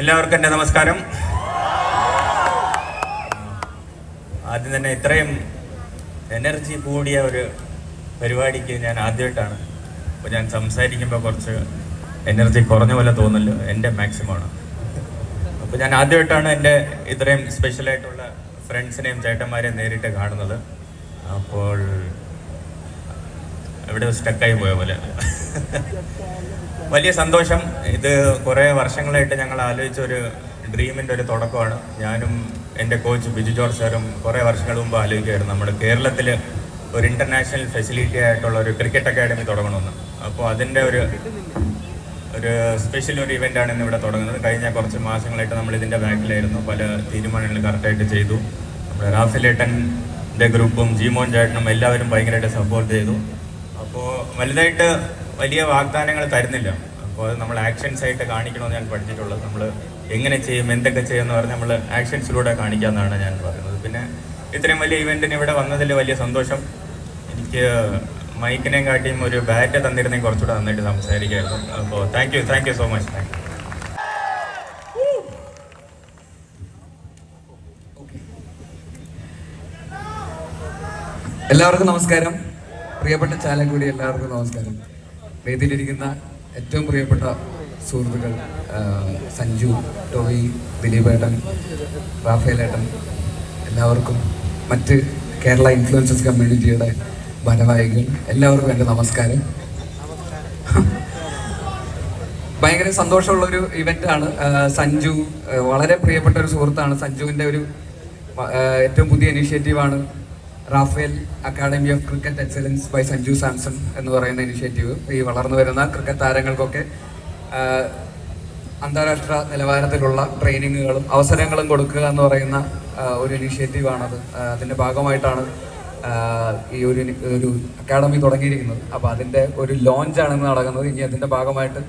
എല്ലാവർക്കും എന്റെ നമസ്കാരം. ആദ്യം തന്നെ ഇത്രയും എനർജി കൂടിയ ഒരു പരിപാടിക്ക് ഞാൻ ആദ്യമായിട്ടാണ്. അപ്പോൾ ഞാൻ സംസാരിക്കുമ്പോൾ കുറച്ച് എനർജി കുറഞ്ഞ പോലെ തോന്നല്ലോ എന്റെ മാക്സിമമാണ് അപ്പോൾ ഞാൻ ആദ്യമായിട്ടാണ് എന്റെ ഇത്രയും സ്പെഷ്യലായിട്ടുള്ള ഫ്രണ്ട്സിനെയും ചേട്ടന്മാരെയും നേരിട്ട് കാണുന്നത്. അപ്പോൾ എവിടെ സ്റ്റക്കായി പോയ പോലെ. വലിയ സന്തോഷം. ഇത് കുറേ വർഷങ്ങളായിട്ട് ഞങ്ങൾ ആലോചിച്ച ഒരു ഡ്രീമിന്റെ ഒരു തുടക്കമാണ്. ഞാനും എന്റെ കോച്ച് ബിജു ജോർജ് സാറും കുറേ വർഷങ്ങൾ മുമ്പ് ആലോചിക്കുമായിരുന്നു നമ്മുടെ കേരളത്തിൽ ഒരു ഇന്റർനാഷണൽ ഫെസിലിറ്റി ആയിട്ടുള്ള ഒരു ക്രിക്കറ്റ് അക്കാഡമി തുടങ്ങണമെന്ന്. അപ്പോൾ അതിന്റെ ഒരു ഒരു സ്പെഷ്യൽ ഒരു ഇവന്റാണ് ഇന്ന് ഇവിടെ തുടങ്ങുന്നത്. കഴിഞ്ഞ കുറച്ച് മാസങ്ങളായിട്ട് നമ്മൾ ഇതിന്റെ ബാക്കിലായിരുന്നു. പല തീരുമാനങ്ങൾ കറക്റ്റായിട്ട് ചെയ്തു. നമ്മുടെ റാഫിലേട്ടന്റെ ഗ്രൂപ്പും ജീമോൻ ചേട്ടനും എല്ലാവരും ഭയങ്കരമായിട്ട് സപ്പോർട്ട് ചെയ്തു. അപ്പോൾ വലുതായിട്ട് വലിയ വാഗ്ദാനങ്ങൾ തരുന്നില്ല. അപ്പോൾ അത് നമ്മൾ ആക്ഷൻസ് ആയിട്ട് കാണിക്കണമെന്ന് ഞാൻ പഠിച്ചിട്ടുള്ളത്. നമ്മൾ എങ്ങനെ ചെയ്യും എന്തൊക്കെ ചെയ്യുമെന്ന് പറഞ്ഞ് നമ്മൾ ആക്ഷൻസിലൂടെ കാണിക്കാമെന്നാണ് ഞാൻ പറയുന്നത് പിന്നെ ഇത്രയും വലിയ ഇവന്റിന് ഇവിടെ വന്നതിൽ വലിയ സന്തോഷം. എനിക്ക് മൈക്കിനെയും കാട്ടിയും ഒരു ബാറ്റ് തന്നിരുന്നെങ്കിൽ കുറച്ചുകൂടെ നന്നായിട്ട് സംസാരിക്കായിരുന്നു. അപ്പോൾ thank you thank you so much thank you എല്ലാവർക്കും നമസ്കാരം. പ്രിയപ്പെട്ട ചാലക്കുടി എല്ലാവർക്കും നമസ്കാരം. വേദിയിലിരിക്കുന്ന ഏറ്റവും പ്രിയപ്പെട്ട സുഹൃത്തുക്കൾ സഞ്ജു ടോയി ദിലീപേട്ടൻ റാഫേലേട്ടൻ എല്ലാവർക്കും മറ്റ് കേരള ഇൻഫ്ലുവൻസസ് കമ്മ്യൂണിറ്റിയുടെ ഭാരവാഹികൾ എല്ലാവർക്കും എന്റെ നമസ്കാരം. ഭയങ്കര സന്തോഷമുള്ള ഒരു ഇവന്റ് ആണ് സഞ്ജു വളരെ പ്രിയപ്പെട്ട ഒരു സുഹൃത്താണ്. സഞ്ജുവിന്റെ ഒരു ഏറ്റവും പുതിയ ഇനിഷ്യേറ്റീവാണ് Rafael academy of cricket excellence by Sanju Samson എന്ന് പറയുന്ന ഇനിഷ്യേറ്റീവ് ഈ വളർന്നു വരുന്ന ക്രിക്കറ്റ് താരങ്ങൾക്കൊക്കെ അന്താരാഷ്ട്ര നിലവാരത്തിലുള്ള ട്രെയിനിങ്ങുകളും അവസരങ്ങളും കൊടുക്കുക എന്ന് പറയുന്ന ഒരു ഇനിഷ്യേറ്റീവാണത്. അതിന്റെ ഭാഗമായിട്ടാണ് ഈ ഒരു ഒരു അക്കാഡമി തുടങ്ങിയിരിക്കുന്നത്. അപ്പോൾ അതിന്റെ ഒരു ലോഞ്ചാണ് ഇന്ന് നടക്കുന്നത്. ഇനി അതിന്റെ ഭാഗമായിട്ട്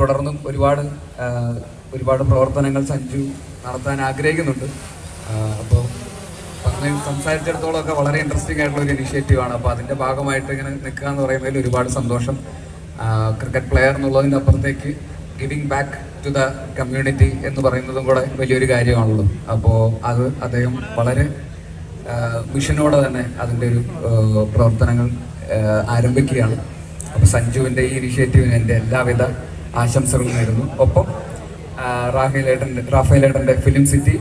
തുടർന്നും ഒരുപാട് ഒരുപാട് പ്രവർത്തനങ്ങൾ സഞ്ജു നടത്താൻ ആഗ്രഹിക്കുന്നുണ്ട്. അപ്പോൾ സംസാരിച്ചിടത്തോളം ഒക്കെ വളരെ ഇൻട്രസ്റ്റിംഗ് ആയിട്ടുള്ള ഒരു ഇനിഷ്യേറ്റീവ് ആണ്. അപ്പോൾ അതിന്റെ ഭാഗമായിട്ട് ഇങ്ങനെ നിൽക്കുക എന്ന് പറയുമ്പോൾ ഒരുപാട് സന്തോഷം. ക്രിക്കറ്റ് പ്ലെയർ എന്നുള്ളതിന്റെ അപ്പുറത്തേക്ക് giving back to the community എന്ന് പറയുന്നതും കൂടെ വലിയൊരു കാര്യമാണല്ലോ. അപ്പോൾ അത് അദ്ദേഹം വളരെ മിഷനോടെ തന്നെ അതിന്റെ ഒരു പ്രവർത്തനങ്ങൾ ആരംഭിക്കുകയാണ്. അപ്പോൾ സഞ്ജുവിന്റെ ഈ ഇനിഷ്യേറ്റീവിന് എന്റെ എല്ലാവിധ ആശംസകളും നേരുന്നു ഒപ്പം റാഫേലേട്ടന്റെ റാഫേലേട്ടന്റെ film city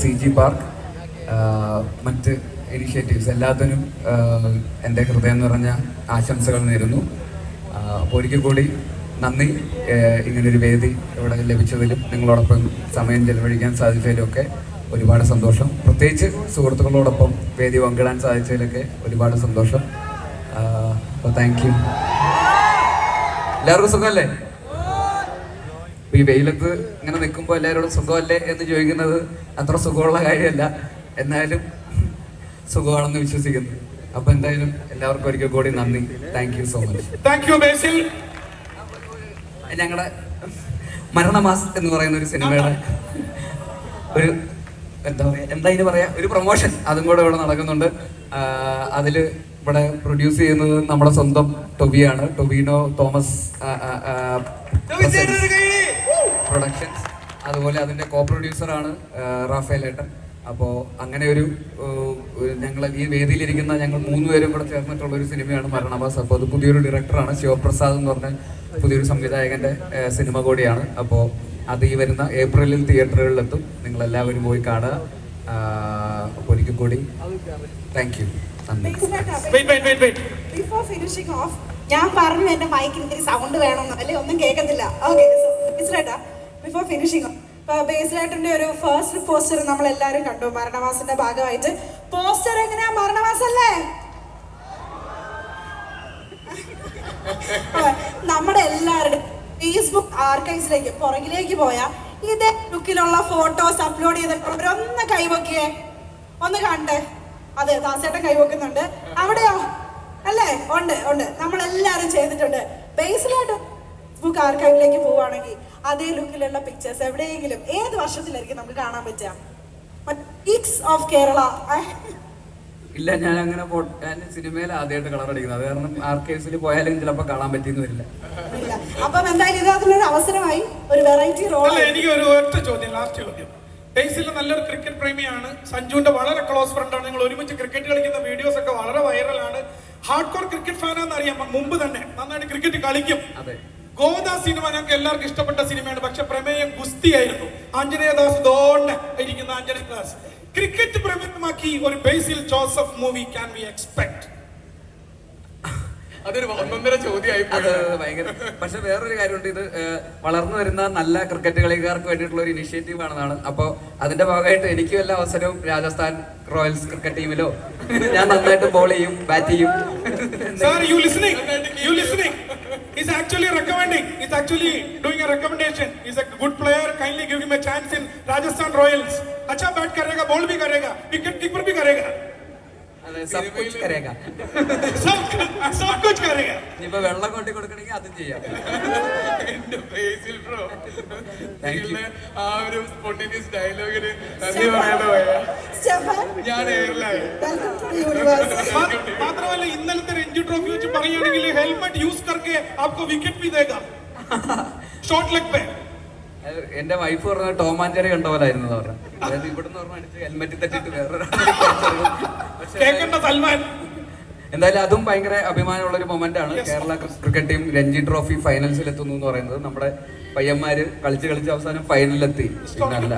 C G park മറ്റ് ഇനിഷ്യേറ്റീവ്സ് എല്ലാത്തിനും എന്റെ ഹൃദയം നിറഞ്ഞ ആശംസകൾ നേരുന്നു. അപ്പോൾ ഒരിക്കൽ കൂടി നന്ദി. ഇങ്ങനൊരു വേദി ഇവിടെ ലഭിച്ചതിലും നിങ്ങളോടൊപ്പം സമയം ചെലവഴിക്കാൻ സാധിച്ചതിലും ഒക്കെ ഒരുപാട് സന്തോഷം. പ്രത്യേകിച്ച് സുഹൃത്തുക്കളോടൊപ്പം വേദി പങ്കിടാൻ സാധിച്ചതിലൊക്കെ ഒരുപാട് സന്തോഷം. അപ്പോൾ താങ്ക് യു എല്ലാവർക്കും സുഖമല്ലേ? ഈ വെയിലത്ത് ഇങ്ങനെ നിൽക്കുമ്പോൾ എല്ലാവരോടും സുഖമല്ലേ എന്ന് ചോദിക്കുന്നത് അത്ര സുഖമുള്ള കാര്യമല്ല. എന്നാലും സുഖമാണെന്ന് വിശ്വസിക്കുന്നു. അപ്പൊ എന്തായാലും എല്ലാവർക്കും ഒരിക്കൽ കൂടി നന്ദി. Thank you so much thank you Basil ഞങ്ങളുടെ മരണമാസ് എന്ന് പറയുന്ന ഒരു സിനിമയുടെ ഒരു എന്താ പറയാ എന്താ ഇതിന് പറയാ ഒരു പ്രൊമോഷൻ അതും കൂടെ ഇവിടെ നടക്കുന്നുണ്ട്. അതിൽ അതിൽ ഇവിടെ പ്രൊഡ്യൂസ് ചെയ്യുന്നത് നമ്മുടെ സ്വന്തം ടൊബിയാണ്. ടൊബിനോ തോമസ് പ്രൊഡക്ഷൻസ് അതുപോലെ അതിന്റെ കോ പ്രൊഡ്യൂസറാണ് റാഫേൽ ഏട്ടൻ. അപ്പോൾ അങ്ങനെ ഒരു ഞങ്ങൾ ഈ വേദിയിലിരിക്കുന്ന ഞങ്ങൾ മൂന്നുപേരും കൂടെ ചേർന്നിട്ടുള്ള ഒരു സിനിമയാണ് മരണവാസ്. അപ്പോൾ അത് പുതിയൊരു ഡയറക്ടറാണ് ശിവപ്രസാദ് എന്ന് പറഞ്ഞ പുതിയൊരു സംവിധായകന്റെ സിനിമ കൂടിയാണ്. അപ്പോൾ അത് ഈ വരുന്ന ഏപ്രിലിൽ തിയേറ്ററുകളിലെത്തും. നിങ്ങൾ എല്ലാവരും പോയി കാണുക. അപ്പോൾ ഒരിക്കൽ കൂടി. Thank you wait wait wait wait before finishing off ഞാൻ പറഞ്ഞു എന്റെ മൈക്കിന് ഇത്തിരി സൗണ്ട് വേണമെന്ന്. അല്ലെ? ഒന്നും കേൾക്കത്തില്ല ഓക്കെ മിസ്ലേട്ടാ ബിഫോർ ഫിനിഷിംഗ് ബേസിലായിട്ടിന്റെ ഒരു ഫസ്റ്റ് പോസ്റ്റർ നമ്മൾ എല്ലാവരും കണ്ടു. മരണമാസത്തിന്റെ ഭാഗമായിട്ട്. പോസ്റ്റർ എങ്ങനെയാ? മരണവാസല്ലേ? നമ്മുടെ എല്ലാവരുടെയും ഫേസ്ബുക്ക് ആർക്കൈവ്സിലേക്ക് പുറകിലേക്ക് പോയാൽ ഇതേ ലുക്കിലുള്ള ഫോട്ടോസ് അപ്ലോഡ് ചെയ്തിട്ടുള്ളവരൊന്ന് കൈവക്കിയേ ഒന്ന് കണ്ടേ. അതെ ദാസേട്ടൻ കൈവക്കുന്നുണ്ട്. അവിടെയോ? അല്ലേ? ഉണ്ട് ഉണ്ട്. നമ്മളെല്ലാരും ചെയ്തിട്ടുണ്ട്. ബേസിലായിട്ട് ഫേസ്ബുക്ക് ആർക്കൈവിലേക്ക് പോവുകയാണെങ്കിൽ അതേ ലുക്കിലുള്ള പിക്ചേഴ്സ് എവിടെയെങ്കിലും ഏത് വർഷത്തിലായിരിക്കും നമുക്ക് കാണാൻ പറ്റുക? ഓഫ് കേരള ഇല്ല ഞാൻ അങ്ങനെ സിനിമയിൽ ആദ്യമായിട്ട് കളർ അടിക്കുന്നത്. അത് കാരണം ആർക്കേഴ്സിൽ പോയാലും ചിലപ്പോൾ കാണാൻ പറ്റിയെന്ന് വരില്ല. അപ്പം എന്തായാലും ഇത് അതിനൊരു അവസരമായി ഒരു വെറൈറ്റി റോൾ അല്ല എനിക്ക് ഒരു ഒറ്റ ചോദ്യം ലാസ്റ്റ് ചോദ്യം. ബേസിൽ നല്ലൊരു ക്രിക്കറ്റ് പ്രേമിയാണ്. സഞ്ജുവിന്റെ വളരെ ക്ലോസ് ഫ്രണ്ട് ആണ്. നിങ്ങൾ ഒരുമിച്ച് ക്രിക്കറ്റ് കളിക്കുന്ന വീഡിയോസ് ഒക്കെ വളരെ വൈറലാണ് ഹാർഡ് കോർ ക്രിക്കറ്റ് ഫാനാന്ന് അറിയാം മുമ്പ് തന്നെ നന്നായിട്ട് ക്രിക്കറ്റ് കളിക്കും. അതെ. ഗോദാസ് സിനിമ ഞങ്ങൾക്ക് എല്ലാവർക്കും ഇഷ്ടപ്പെട്ട സിനിമയാണ്. പക്ഷെ പ്രമേയം ഗുസ്തിയായിരുന്നു. ആഞ്ജനേയദാസ് ദോണ്ടെ ഇരിക്കുന്ന ആഞ്ജനേയദാസ് ക്രിക്കറ്റ് പ്രമേയമാക്കി ഒരു Basil Joseph movie can we expect. അതൊരു ഒന്നൊന്നര ചോദ്യമായി ഭയങ്കര. പക്ഷെ വേറൊരു കാര്യമുണ്ട്. ഇത് വളർന്നു വരുന്ന നല്ല ക്രിക്കറ്റ് കളിക്കാർക്ക് വേണ്ടിയിട്ടുള്ള ഒരു ഇനിഷ്യേറ്റീവ് ആണെന്നാണ്. അപ്പോൾ അതിന്റെ ഭാഗമായിട്ട് എനിക്കും എല്ലാ അവസരവും രാജസ്ഥാൻ റോയൽസ് ക്രിക്കറ്റ് ടീമിലോ. ഞാൻ നന്നായിട്ട് ബോൾ ചെയ്യും ബാറ്റ് ചെയ്യും. He's actually recommending. He's actually doing a recommendation. He's a good player. Kindly give him a chance in Rajasthan Royals. अच्छा बैट करेगा, बॉल भी करेगा, विकेट कीपर भी करेगा. അതെ സബ് കുച്ച് കരേക सब सब कुछ करेगा. ഇനിയിപ്പോ വെള്ളം കൊണ്ടി കൊടുക്കണമെങ്കിൽ അതും ചെയ്യാം എന്റെ ബേസിൽ ബ്രോ Thank you. ആ ഒരു സ്പോണ്ടേനിയസ് ഡയലോഗിന് നന്ദി പറയാതെ പോയാ സ്റ്റെഫൻ ഞാൻ എയർലായി വെൽക്കം ടു യൂണിവേഴ്സ് മാ- മാത്രമല്ല ഇന്നലത്തെ രഞ്ജി ട്രോഫി വെച്ച് പറയുകയാണെങ്കിൽ ഹെൽമെറ്റ് യൂസ് करके आपको विकेट भी देगा ഷോർട്ട് ലെഗ് പേ അത് എന്റെ വൈഫ് പറഞ്ഞ ടോമാഞ്ചേരി കണ്ട പോലായിരുന്നു എന്ന് പറഞ്ഞു. അതായത് ഇവിടുന്ന് പറഞ്ഞ അടിച്ച് ഹെൽമെറ്റ് തട്ടിട്ട് എന്തായാലും അതും ഭയങ്കര അഭിമാനമുള്ള ഒരു മൊമെന്റ് ആണ്. Kerala cricket team Ranji trophy ഫൈനൽസിൽ എത്തുന്നു എന്ന് പറയുന്നത്. നമ്മുടെ പയ്യന്മാര് കളിച്ച് കളിച്ച് അവസാനം ഫൈനലിലെത്തി പിന്നല്ല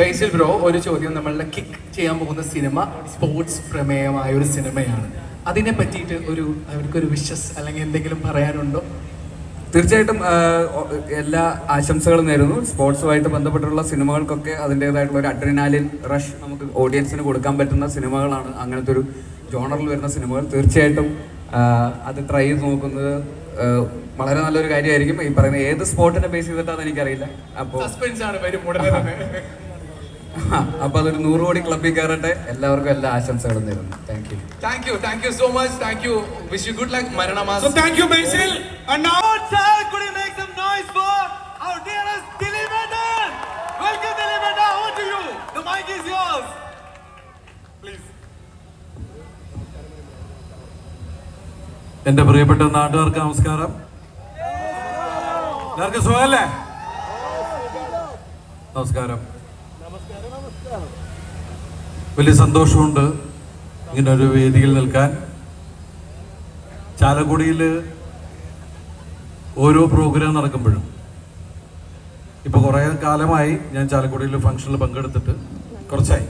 ബേസിൽ ബ്രോ ഒരു ചോദ്യം. നമ്മളുടെ കിക്ക് ചെയ്യാൻ പോകുന്ന സിനിമ സ്പോർട്സ് പ്രമേയമായ ഒരു സിനിമയാണ് അതിനെ പറ്റിയിട്ട് ഒരു അവർക്കൊരു വിശ്വസ് അല്ലെങ്കിൽ എന്തെങ്കിലും പറയാനുണ്ടോ? തീർച്ചയായിട്ടും എല്ലാ ആശംസകളും നേരുന്നു. സ്പോർട്സുമായിട്ട് ബന്ധപ്പെട്ടുള്ള സിനിമകൾക്കൊക്കെ അതിന്റെതായിട്ടുള്ള ഒരു അഡ്രിനാലിൻ റഷ് നമുക്ക് ഓഡിയൻസിന് കൊടുക്കാൻ പറ്റുന്ന സിനിമകളാണ് അങ്ങനത്തെ ഒരു ജോണറിൽ വരുന്ന സിനിമകൾ. തീർച്ചയായിട്ടും അത് ട്രൈ ചെയ്ത് നോക്കുന്നത് വളരെ നല്ലൊരു കാര്യമായിരിക്കും. ഈ പറയുന്ന ഏത് സ്പോർട്ടിനെ ബേസ് ചെയ്തിട്ടാന്ന് എനിക്കറിയില്ല. അപ്പോൾ സസ്പെൻസ് ആണ് വരും ഉടനെ തന്നെ. അപ്പൊ അതൊരു നൂറ് കോടി ക്ലബ്ബിൽ കയറട്ടെ. എല്ലാവർക്കും എല്ലാ ആശംസകളും തരുന്നു thank you thank you thank you so much thank you wish you good luck Maranamass എന്റെ പ്രിയപ്പെട്ട നാട്ടുകാർക്ക് നമസ്കാരം. എല്ലാവർക്കും സുഖമല്ലേ? നമസ്കാരം. വലിയ സന്തോഷമുണ്ട് ഇങ്ങനെ ഒരു വേദിയിൽ നിൽക്കാൻ. ചാലക്കുടിയിൽ ഓരോ പ്രോഗ്രാം നടക്കുമ്പോഴും. ഇപ്പൊ കുറേ കാലമായി ഞാൻ ചാലക്കുടിയിൽ ഫംഗ്ഷനിൽ പങ്കെടുത്തിട്ട് കുറച്ചായി.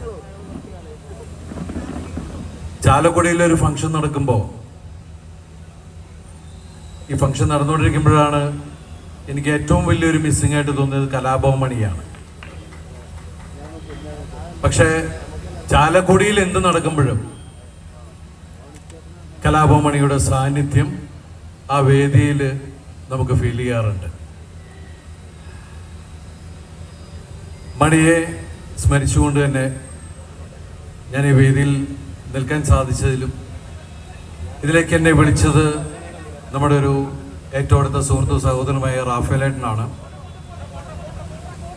ചാലക്കുടിയിൽ ഒരു ഫംഗ്ഷൻ നടക്കുമ്പോൾ ഈ ഫംഗ്ഷൻ നടന്നുകൊണ്ടിരിക്കുമ്പോഴാണ് എനിക്ക് ഏറ്റവും വലിയൊരു മിസ്സിംഗ് ആയിട്ട് തോന്നിയത് കലാഭവമണിയാണ് പക്ഷേ ചാലക്കുടിയിൽ എന്ത് നടക്കുമ്പോഴും കലാപമണിയുടെ സാന്നിധ്യം ആ വേദിയിൽ നമുക്ക് ഫീൽ ചെയ്യാറുണ്ട്. മണിയെ സ്മരിച്ചുകൊണ്ട് തന്നെ ഞാൻ ഈ വേദിയിൽ നിൽക്കാൻ സാധിച്ചതിലും ഇതിലേക്ക് എന്നെ വിളിച്ചത് നമ്മുടെ ഒരു ഏറ്റവും അടുത്ത സുഹൃത്തു സഹോദരനുമായ റാഫേലേട്ടനാണ്.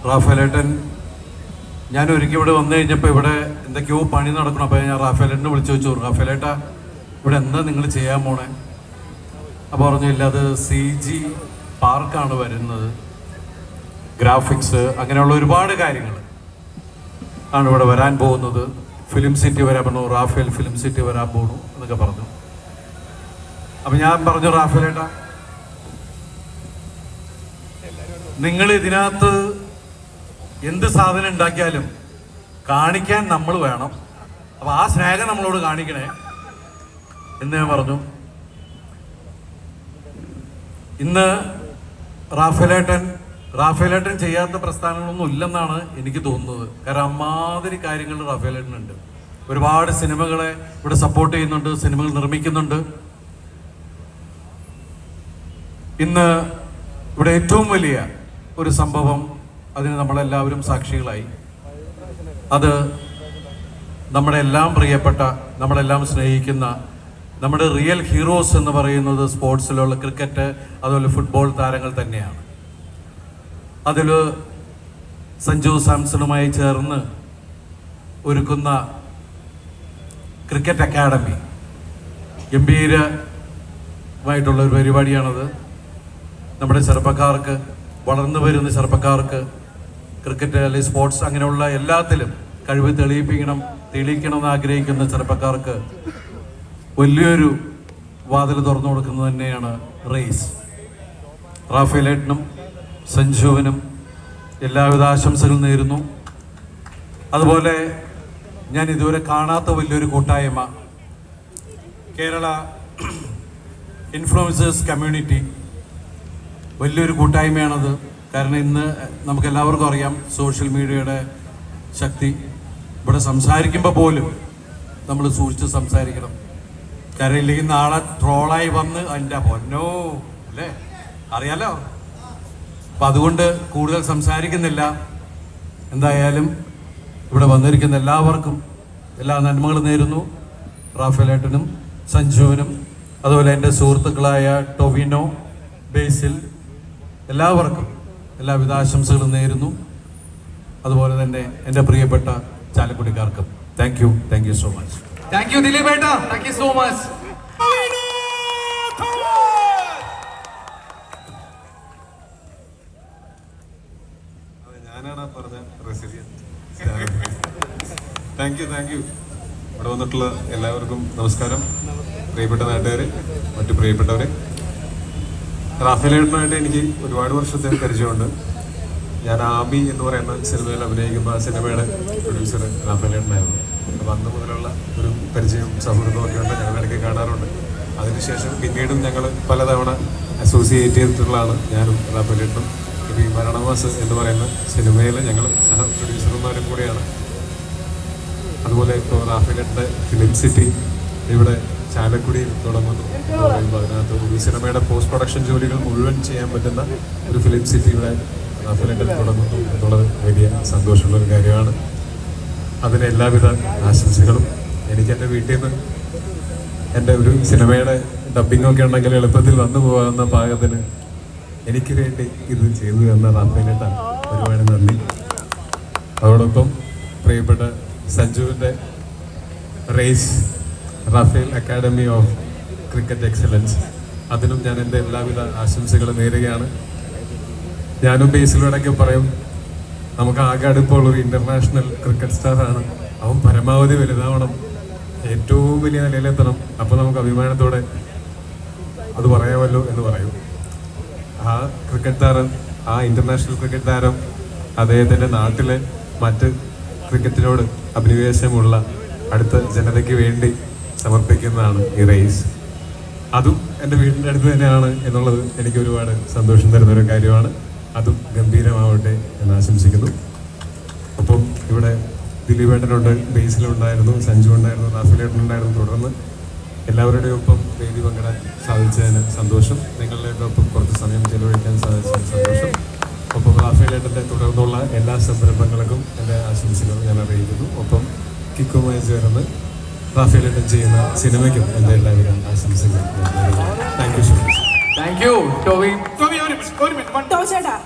റാഫേലേട്ടൻ ഞാൻ ഒരിക്കൽ ഇവിടെ വന്നു കഴിഞ്ഞപ്പോൾ ഇവിടെ എന്തൊക്കെയോ പണി നടക്കണം. അപ്പോൾ ഞാൻ റാഫേലേട്ടിനെ വിളിച്ചു വെച്ചു റാഫേലേട്ട ഇവിടെ എന്താ നിങ്ങൾ ചെയ്യാൻ പോണേ? അപ്പോൾ പറഞ്ഞു ഇല്ല അത് സി ജി പാർക്കാണ് വരുന്നത്. ഗ്രാഫിക്സ് അങ്ങനെയുള്ള ഒരുപാട് കാര്യങ്ങൾ ആണ് ഇവിടെ വരാൻ പോകുന്നത്. ഫിലിം സിറ്റി വരാൻ പറഞ്ഞു റാഫേൽ ഫിലിം സിറ്റി വരാൻ പോണു എന്നൊക്കെ പറഞ്ഞു. അപ്പം ഞാൻ പറഞ്ഞു റാഫേലേട്ടാ നിങ്ങൾ ഇതിനകത്ത് എന്ത് സാധനം ഉണ്ടാക്കിയാലും കാണിക്കാൻ നമ്മൾ വേണം. അപ്പൊ ആ സ്നേഹം നമ്മളോട് കാണിക്കണേ. എന്ന് ഞാൻ പറഞ്ഞു. ഇന്ന് റാഫേലേട്ടൻ റാഫേലേട്ടൻ ചെയ്യാത്ത പ്രസ്ഥാനങ്ങളൊന്നും ഇല്ലെന്നാണ് എനിക്ക് തോന്നുന്നത്. കാരണം അമ്മാതിരി കാര്യങ്ങൾ റാഫേലേട്ടനുണ്ട്. ഒരുപാട് സിനിമകളെ ഇവിടെ സപ്പോർട്ട് ചെയ്യുന്നുണ്ട് സിനിമകൾ നിർമ്മിക്കുന്നുണ്ട്. ഇന്ന് ഇവിടെ ഏറ്റവും വലിയ ഒരു സംഭവം അതിന് നമ്മളെല്ലാവരും സാക്ഷികളായി. അത് നമ്മുടെ എല്ലാം പ്രിയപ്പെട്ട നമ്മളെല്ലാം സ്നേഹിക്കുന്ന നമ്മുടെ റിയൽ ഹീറോസ് എന്ന് പറയുന്നത് സ്പോർട്സിലുള്ള ക്രിക്കറ്റ് അതുപോലെ ഫുട്ബോൾ താരങ്ങൾ തന്നെയാണ്. അതിൽ സഞ്ജു സാംസണുമായി ചേർന്ന് ഒരുക്കുന്ന ക്രിക്കറ്റ് അക്കാഡമി ഗംഭീരമായിട്ടുള്ള ഒരു പരിപാടിയാണത്. നമ്മുടെ ചെറുപ്പക്കാർക്ക് വളർന്നു വരുന്ന ചെറുപ്പക്കാർക്ക് ക്രിക്കറ്റ് അല്ലെങ്കിൽ സ്പോർട്സ് അങ്ങനെയുള്ള എല്ലാത്തിലും കഴിവ് തെളിയിപ്പിക്കണം തെളിയിക്കണം എന്ന് ആഗ്രഹിക്കുന്ന ചെറുപ്പക്കാർക്ക് വലിയൊരു വാതിൽ തുറന്നു കൊടുക്കുന്നത് തന്നെയാണ് റേസ്. റാഫേലേട്ടനും സഞ്ജുവിനും എല്ലാവിധ ആശംസകളും നേരുന്നു. അതുപോലെ ഞാൻ ഇതുവരെ കാണാത്ത വലിയൊരു കൂട്ടായ്മ കേരള ഇൻഫ്ലുവൻസേഴ്സ് കമ്മ്യൂണിറ്റി വലിയൊരു കൂട്ടായ്മയാണത്. കാരണം ഇന്ന് നമുക്ക് എല്ലാവർക്കും അറിയാം സോഷ്യൽ മീഡിയയുടെ ശക്തി. ഇവിടെ സംസാരിക്കുമ്പോൾ പോലും നമ്മൾ സൂക്ഷിച്ച് സംസാരിക്കണം. കാരണം ഇല്ലെങ്കിൽ നാളെ ട്രോളായി വന്ന് എന്റെ പൊന്നോ അല്ലേ? അറിയാലോ? അപ്പം അതുകൊണ്ട് കൂടുതൽ സംസാരിക്കുന്നില്ല. എന്തായാലും ഇവിടെ വന്നിരിക്കുന്ന എല്ലാവർക്കും എല്ലാ നന്മകളും നേരുന്നു. റാഫേലേട്ടനും സഞ്ജുവിനും അതുപോലെ എന്റെ സുഹൃത്തുക്കളായ ടൊവിനോ ബേസിൽ എല്ലാവർക്കും എല്ലാവിധ ആശംസകളും നേരുന്നു. അതുപോലെ തന്നെ എന്റെ പ്രിയപ്പെട്ട ചാലക്കുടിക്കാർക്കും. Thank you thank you so much thank you Dileep ഏട്ടാ താങ്ക് യു സോ മച്ച് ഞാനാണ് പറഞ്ഞ റെസിലിയൻ താങ്ക് യു താങ്ക് യു ഇവിടെ വന്നിട്ടുള്ള എല്ലാവർക്കും നമസ്കാരം. പ്രിയപ്പെട്ട നാട്ടുകാരെ മറ്റു പ്രിയപ്പെട്ടവരെ. റാഫേലേട്ടനായിട്ട് എനിക്ക് ഒരുപാട് വർഷത്തെ പരിചയമുണ്ട്. ഞാൻ ആബി എന്ന് പറയുന്ന സിനിമയിൽ അഭിനയിക്കുന്ന സിനിമയുടെ പ്രൊഡ്യൂസർ റാഫേലേട്ടനായിരുന്നു അപ്പം അന്ന് മുതലുള്ള ഒരു പരിചയം സൗഹൃദവും ഒക്കെ ഉണ്ട്. ഞങ്ങൾ ഇടയ്ക്ക് കാണാറുണ്ട്. അതിനുശേഷം പിന്നീടും ഞങ്ങൾ പലതവണ അസോസിയേറ്റ് ചെയ്തിട്ടുള്ളതാണ് ഞാനും റാഫേലേട്ടനും. ഇപ്പം ഈ മരണമാസ് എന്ന് പറയുന്ന സിനിമയിൽ ഞങ്ങൾ സഹ പ്രൊഡ്യൂസർമാരും കൂടെയാണ്. അതുപോലെ ഇപ്പോൾ റാഫേലേട്ടന്റെ ഫിലിം സിറ്റി ഇവിടെ ചാലക്കുടിയിൽ തുടങ്ങുന്നു. എന്ന് അതിനകത്ത് ഒരു സിനിമയുടെ പോസ്റ്റ് പ്രൊഡക്ഷൻ ജോലികൾ മുഴുവൻ ചെയ്യാൻ പറ്റുന്ന ഒരു ഫിലിം സിറ്റിയുടെ ഫിലിമിൽ തുടങ്ങുന്നു. എന്നുള്ളത് വലിയ സന്തോഷമുള്ള ഒരു കാര്യമാണ്. അതിന് എല്ലാവിധ ആശംസകളും. എനിക്ക് എന്റെ വീട്ടിൽ നിന്ന് എന്റെ ഒരു സിനിമയുടെ ഡബിങ്ങൊക്കെ ഉണ്ടെങ്കിൽ എളുപ്പത്തിൽ വന്നു പോകാവുന്ന പാകത്തിന് എനിക്ക് വേണ്ടി ഇത് ചെയ്തു തന്ന റാഫേലേട്ട. ഒരുപാട് നന്ദി. അതോടൊപ്പം പ്രിയപ്പെട്ട സഞ്ജുവിന്റെ race Raphael academy of cricket excellence. അതിനും ഞാൻ എന്റെ എല്ലാവിധ ആശംസകളും നേരുകയാണ്. ഞാനും ബേസിലൂടെയൊക്കെ പറയും നമുക്ക് ആകെ അടുപ്പമുള്ള ഒരു ഇന്റർനാഷണൽ ക്രിക്കറ്റ് സ്റ്റാറാണ് അവൻ പരമാവധി വലുതാവണം. ഏറ്റവും വലിയ നിലയിലെത്തണം. അപ്പോൾ നമുക്ക് അഭിമാനത്തോടെ അത് പറയാമല്ലോ എന്ന് പറയും. ആ ക്രിക്കറ്റ് താരം ആ ഇന്റർനാഷണൽ ക്രിക്കറ്റ് താരം അദ്ദേഹത്തിന്റെ നാട്ടിലെ മറ്റ് ക്രിക്കറ്റിനോട് അഭിനിവേശമുള്ള അടുത്ത ജനതയ്ക്ക് വേണ്ടി സമർപ്പിക്കുന്നതാണ് ഈ റേസ് അതും എന്റെ വീടിന്റെ അടുത്ത് തന്നെയാണ് എന്നുള്ളത് എനിക്ക് ഒരുപാട് സന്തോഷം തരുന്ന ഒരു കാര്യമാണ്. അതും ഗംഭീരമാവട്ടെ എന്ന് ആശംസിക്കുന്നു. അപ്പം ഇവിടെ ദിലീപേട്ടനുണ്ട് ബേസിലുണ്ടായിരുന്നു സഞ്ജു ഉണ്ടായിരുന്നു നാഫിലേട്ടനുണ്ടായിരുന്നു തുടർന്ന് എല്ലാവരുടെയും ഒപ്പം വേദി പങ്കിടാൻ സാധിച്ചതിന് സന്തോഷം. നിങ്ങളുടെയൊക്കെ ഒപ്പം കുറച്ച് സമയം ചെലവഴിക്കാൻ സാധിച്ചതിന് സന്തോഷം. ഒപ്പം റാഫേലേട്ടന്റെ തുടർന്നുള്ള എല്ലാ സംരംഭങ്ങൾക്കും എന്റെ ആശംസകൾ ഞാൻ അറിയിക്കുന്നു. ഒപ്പം കിക്കുമായി ചേർന്ന് റാഫേലേട്ടൻ ചെയ്യുന്ന സിനിമയ്ക്കും എന്റെ എല്ലാവരും ആശംസകൾ. Thank you so much thank you Tovi. Tovi ഒരു ഒരു minute, one ടോച്ചേട്ടാ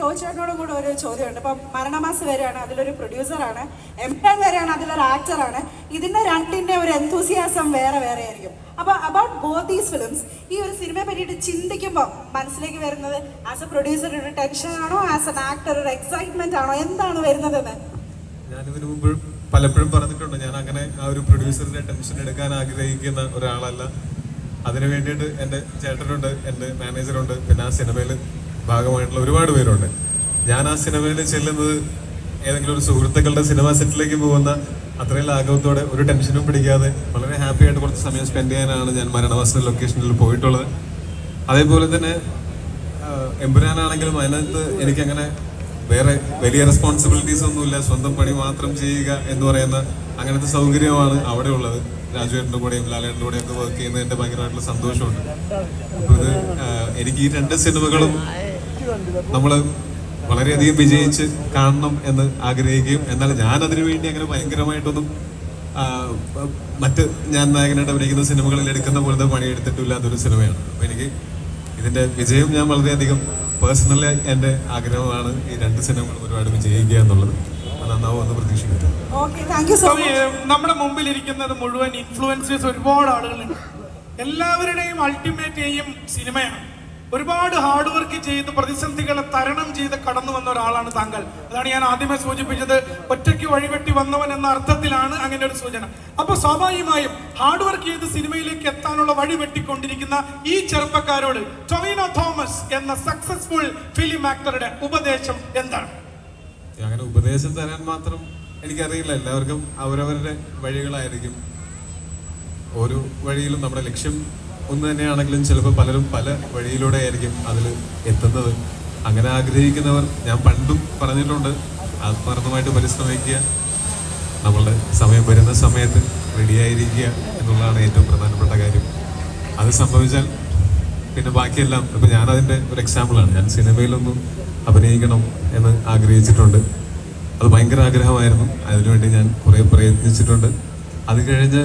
ടോ ചേട്ടനോട് കൂടെ ഒരു ചോദ്യമുണ്ട്. ഇപ്പം മരണമാസ് വരെയാണ് അതിലൊരു പ്രൊഡ്യൂസറാണ്. എംപയർ വരെയാണ് അതിലൊരു ആക്ടറാണ്. ഇതിന്റെ രണ്ടിന്റെ ഒരു എന്തൂസിയാസം വേറെ വേറെ ആയിരിക്കും. അപ്പൊ അബൌട്ട് ബോത്ത് ദീസ് ഫിലിംസ് ഈ ഒരു സിനിമയെ പറ്റിയിട്ട് ചിന്തിക്കുമ്പോൾ മനസ്സിലേക്ക് വരുന്നത് ആസ് എ പ്രൊഡ്യൂസർ ഒരു ടെൻഷൻ ആണോ ആസ് എൻ ആക്ടർ ഒരു എക്സൈറ്റ്മെന്റ് ആണോ? എന്താണ് വരുന്നതെന്ന്? ഞാനിതിനു മുമ്പ് പലപ്പോഴും പറഞ്ഞിട്ടുണ്ട് ഞാൻ അങ്ങനെ ആ ഒരു പ്രൊഡ്യൂസറിന്റെ ടെൻഷൻ എടുക്കാൻ ആഗ്രഹിക്കുന്ന ഒരാളല്ല. അതിനു വേണ്ടിയിട്ട് എന്റെ ചേട്ടനുണ്ട് എന്റെ മാനേജറുണ്ട് പിന്നെ ആ സിനിമയിൽ ഭാഗമായിട്ടുള്ള ഒരുപാട് പേരുണ്ട്. ഞാൻ ആ സിനിമയിൽ ചെല്ലുന്നത് ഏതെങ്കിലും ഒരു സുഹൃത്തുക്കളുടെ സിനിമ സെറ്റിലേക്ക് പോകുന്ന അത്രയും ലാഘവത്തോടെ ഒരു ടെൻഷനും പിടിക്കാതെ വളരെ ഹാപ്പി ആയിട്ട് കുറച്ച് സമയം സ്പെൻഡ് ചെയ്യാനാണ് ഞാൻ മരണവാസന ലൊക്കേഷനിൽ പോയിട്ടുള്ളത്. അതേപോലെ തന്നെ എമ്പുരാനാണെങ്കിലും അതിനകത്ത് എനിക്കങ്ങനെ വേറെ വലിയ റെസ്പോൺസിബിലിറ്റീസ് ഒന്നുമില്ല. സ്വന്തം പണി മാത്രം ചെയ്യുക എന്ന് പറയുന്ന അങ്ങനത്തെ സൗകര്യമാണ് അവിടെ ഉള്ളത്. രാജുവേട്ടന്റെ കൂടെയും ലാലേട്ടന്റെ കൂടെയും ഒക്കെ വർക്ക് ചെയ്യുന്നത് എന്റെ ഭയങ്കരമായിട്ടുള്ള സന്തോഷമുണ്ട്. അപ്പോൾ ഇത് എനിക്ക് ഈ രണ്ട് സിനിമകളും നമ്മൾ വളരെയധികം വിജയിച്ച് കാണണം എന്ന് ആഗ്രഹിക്കുകയും എന്നാൽ ഞാൻ അതിനു വേണ്ടി അങ്ങനെ ഭയങ്കരമായിട്ടൊന്നും മറ്റ് ഞാൻ നായകനായിട്ട് അഭിനയിക്കുന്ന സിനിമകളിൽ എടുക്കുന്ന പോലത്തെ പണിയെടുത്തിട്ടില്ലാത്തൊരു സിനിമയാണ്. അപ്പോൾ എനിക്ക് ഇതിന്റെ വിജയം ഞാൻ വളരെയധികം പേഴ്സണലി എന്റെ ആഗ്രഹമാണ് ഈ രണ്ട് സിനിമകളും ഒരുപാട് വിജയിക്കുക എന്നുള്ളത്. അത് നന്നാവുമെന്ന് പ്രതീക്ഷിക്കുന്നു. ഓക്കെ താങ്ക് സോ മച്ച് നമ്മുടെ മുമ്പിൽ ഇരിക്കുന്നത് മുഴുവൻ ഇൻഫ്ലുവൻസേഴ്സ് ഒരുപാട് ആളുകളുണ്ട്. എല്ലാവരുടെയും അൾട്ടിമേറ്റ് എയിം സിനിമയാണ്. ഒരുപാട് ഹാർഡ് വർക്ക് ചെയ്ത് പ്രതിസന്ധികളെ തരണം ചെയ്ത് കടന്നു വന്ന ഒരാളാണ് താങ്കൾ. അതാണ് ഞാൻ ആദ്യമേ സൂചിപ്പിച്ചത്. ഒറ്റയ്ക്ക് വഴിവെട്ടി വന്നവൻ എന്ന അർത്ഥത്തിലാണ് അങ്ങനെ ഒരു സൂചന. അപ്പൊ സ്വാഭാവികമായും ഹാർഡ് വർക്ക് ചെയ്ത് സിനിമയിലേക്ക് എത്താനുള്ള വഴി വെട്ടിക്കൊണ്ടിരിക്കുന്ന ഈ ചെറുപ്പക്കാരോട് ടൊവിനോ തോമസ് എന്ന സക്സസ്ഫുൾ ഫിലിം ആക്ടറുടെ ഉപദേശം എന്താണ്? അങ്ങനെ ഉപദേശം തരാൻ മാത്രം എനിക്കറിയില്ല. എല്ലാവർക്കും അവരവരുടെ വഴികളായിരിക്കും. ഓരോ വഴിയിലും നമ്മുടെ ലക്ഷ്യം ഒന്ന് തന്നെയാണെങ്കിലും ചിലപ്പോൾ പലരും പല വഴിയിലൂടെ ആയിരിക്കും അതിൽ എത്തുന്നത്. അങ്ങനെ ആഗ്രഹിക്കുന്നവർ ഞാൻ പണ്ടും പറഞ്ഞിട്ടുണ്ട് ആത്മാർത്ഥമായിട്ട് പരിശ്രമിക്കുക. നമ്മളുടെ സമയം വരുന്ന സമയത്ത് റെഡിയായിരിക്കുക എന്നുള്ളതാണ് ഏറ്റവും പ്രധാനപ്പെട്ട കാര്യം. അത് സംഭവിച്ചാൽ പിന്നെ ബാക്കിയെല്ലാം ഇപ്പം ഞാനതിന്റെ ഒരു എക്സാമ്പിളാണ് ഞാൻ സിനിമയിലൊന്നും അഭിനയിക്കണം എന്ന് ആഗ്രഹിച്ചിട്ടുണ്ട്. അത് ഭയങ്കര ആഗ്രഹമായിരുന്നു. അതിനുവേണ്ടി ഞാൻ കുറേ പ്രയത്നിച്ചിട്ടുണ്ട്. അത് കഴിഞ്ഞ്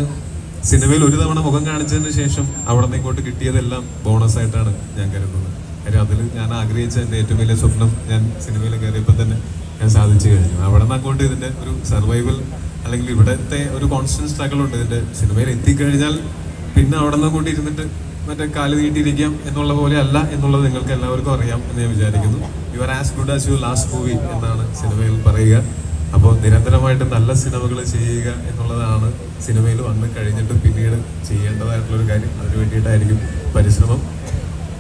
സിനിമയിൽ ഒരു തവണ മുഖം കാണിച്ചതിന് ശേഷം അവിടെ ഇങ്ങോട്ട് കിട്ടിയതെല്ലാം ബോണസ് ആയിട്ടാണ് ഞാൻ കരുതുന്നത്. കാര്യം അതിൽ ഞാൻ ആഗ്രഹിച്ച എന്റെ ഏറ്റവും വലിയ സ്വപ്നം ഞാൻ സിനിമയിൽ കയറിയപ്പോൾ തന്നെ ഞാൻ സാധിച്ചു കഴിഞ്ഞു. അവിടെ നിന്ന് അങ്ങോട്ട് ഇതിന്റെ ഒരു സർവൈവൽ അല്ലെങ്കിൽ ഇവിടുത്തെ ഒരു കോൺസ്റ്റന്റ് സ്ട്രഗിൾ ഉണ്ട്. ഇതിന്റെ സിനിമയിൽ എത്തിക്കഴിഞ്ഞാൽ പിന്നെ അവിടെ നിന്ന് കൂട്ടി ഇരുന്നിട്ട് മറ്റേ കാൽ നീട്ടിയിരിക്കാം എന്നുള്ള പോലെ അല്ല എന്നുള്ളത് നിങ്ങൾക്ക് എല്ലാവർക്കും അറിയാം എന്ന് ഞാൻ വിചാരിക്കുന്നു. You are as good as you last movie എന്നാണ് സിനിമയിൽ പറയുക. അപ്പോൾ നിരന്തരമായിട്ട് നല്ല സിനിമകൾ ചെയ്യുക എന്നുള്ളതാണ് സിനിമയിൽ വന്ന് കഴിഞ്ഞിട്ട് പിന്നീട് ചെയ്യേണ്ടതായിട്ടുള്ളൊരു കാര്യം. അതിനു വേണ്ടിയിട്ടായിരിക്കും പരിശ്രമം.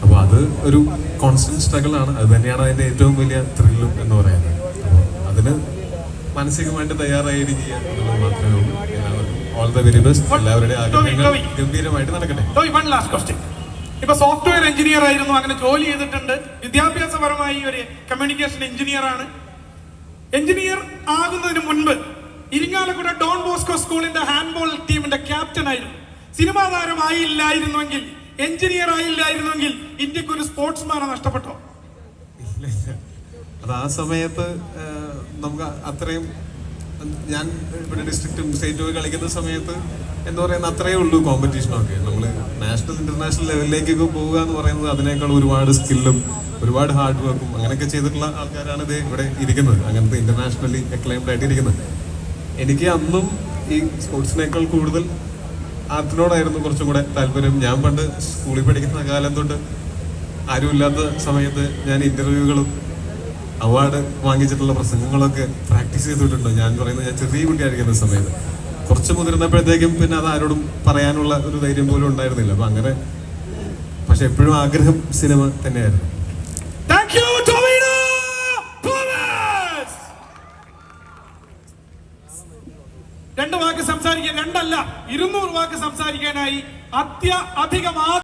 അപ്പോൾ അത് ഒരു കോൺസ്റ്റന്റ് സ്ട്രഗിൾ ആണ്. അത് തന്നെയാണ് അതിന്റെ ഏറ്റവും വലിയ ത്രില്ലും എന്ന് പറയുന്നത്. അപ്പോൾ അതിന് മാനസികമായിട്ട് തയ്യാറായിരിക്കുക എന്നുള്ളത് മാത്രമേ ഉള്ളൂ. ഓൾ ദ വെരി ബെസ്റ്റ് എല്ലാവരുടെയും ആഗ്രഹങ്ങൾ ഗംഭീരമായിട്ട് നടക്കട്ടെ. ഇപ്പൊ സോഫ്റ്റ്വെയർ എഞ്ചിനീയർ ആയിരുന്നു. അങ്ങനെ ജോലി ചെയ്തിട്ടുണ്ട്. വിദ്യാഭ്യാസപരമായി ഒരു കമ്മ്യൂണിക്കേഷൻ എഞ്ചിനീയർ ആണ്. എഞ്ചിനീയർ ആകുന്നതിന് മുൻപ് ഇരിങ്ങാലക്കുട ഡോൺ ബോസ്കോ സ്കൂളിന്റെ ഹാൻഡ്ബോൾ ടീമിന്റെ ക്യാപ്റ്റൻ ആയിരുന്നു സിനിമാ താരമായില്ലായിരുന്നുവെങ്കിൽ എഞ്ചിനീയർ ആയില്ലായിരുന്നുവെങ്കിൽ ഇന്ത്യയ്ക്ക് ഒരു സ്പോർട്സ്മാനെ നഷ്ടപ്പെട്ടോ. അത് ആ സമയത്ത് നമുക്ക് അത്രയും ഞാൻ ഇവിടെ ഡിസ്ട്രിക്റ്റും സ്റ്റേറ്റും കളിക്കുന്ന സമയത്ത് എന്താ പറയുന്ന അത്രയേ ഉള്ളൂ കോമ്പറ്റീഷനൊക്കെ നമ്മൾ നാഷണൽ ഇന്റർനാഷണൽ ലെവലിലേക്കൊക്കെ പോവുക എന്ന് പറയുന്നത് അതിനേക്കാൾ ഒരുപാട് സ്കില്ലും ഒരുപാട് ഹാർഡ് വർക്കും അങ്ങനെയൊക്കെ ചെയ്തിട്ടുള്ള ആൾക്കാരാണ് ഇത് ഇവിടെ ഇരിക്കുന്നത്. അങ്ങനത്തെ ഇന്റർനാഷണലി അക്ലൈംഡ് ആയിട്ട് ഇരിക്കുന്നത്. എനിക്ക് അന്നും ഈ സ്പോർട്സിനേക്കാൾ കൂടുതൽ ആർട്ടിനോടായിരുന്നു കുറച്ചും കൂടെ താല്പര്യം. ഞാൻ പണ്ട് സ്കൂളിൽ പഠിക്കുന്ന കാലം തൊട്ട് ആരുമില്ലാത്ത സമയത്ത് ഞാൻ ഇന്റർവ്യൂകളും അവാർഡ് വാങ്ങിച്ചിട്ടുള്ള പ്രസംഗങ്ങളൊക്കെ പ്രാക്ടീസ് ചെയ്തിട്ടുണ്ട്. ഞാൻ പറയുന്നത് ഞാൻ ചെറിയ കുട്ടിയായിരിക്കുന്ന സമയത്ത്. കുറച്ച് മുതിർന്നപ്പോഴത്തേക്കും പിന്നെ അത് ആരോടും പറയാനുള്ള ഒരു ധൈര്യം പോലും ഉണ്ടായിരുന്നില്ല. അപ്പം അങ്ങനെ പക്ഷെ എപ്പോഴും ആഗ്രഹം സിനിമ തന്നെയായിരുന്നു. താങ്ക് you, ടൊവിനോ തോമസ് രണ്ട് വാക്ക് സംസാരിക്കാൻ രണ്ടല്ല ഇരുന്നൂറ് വാക്ക് സംസാരിക്കാനായി അത്യ അധികം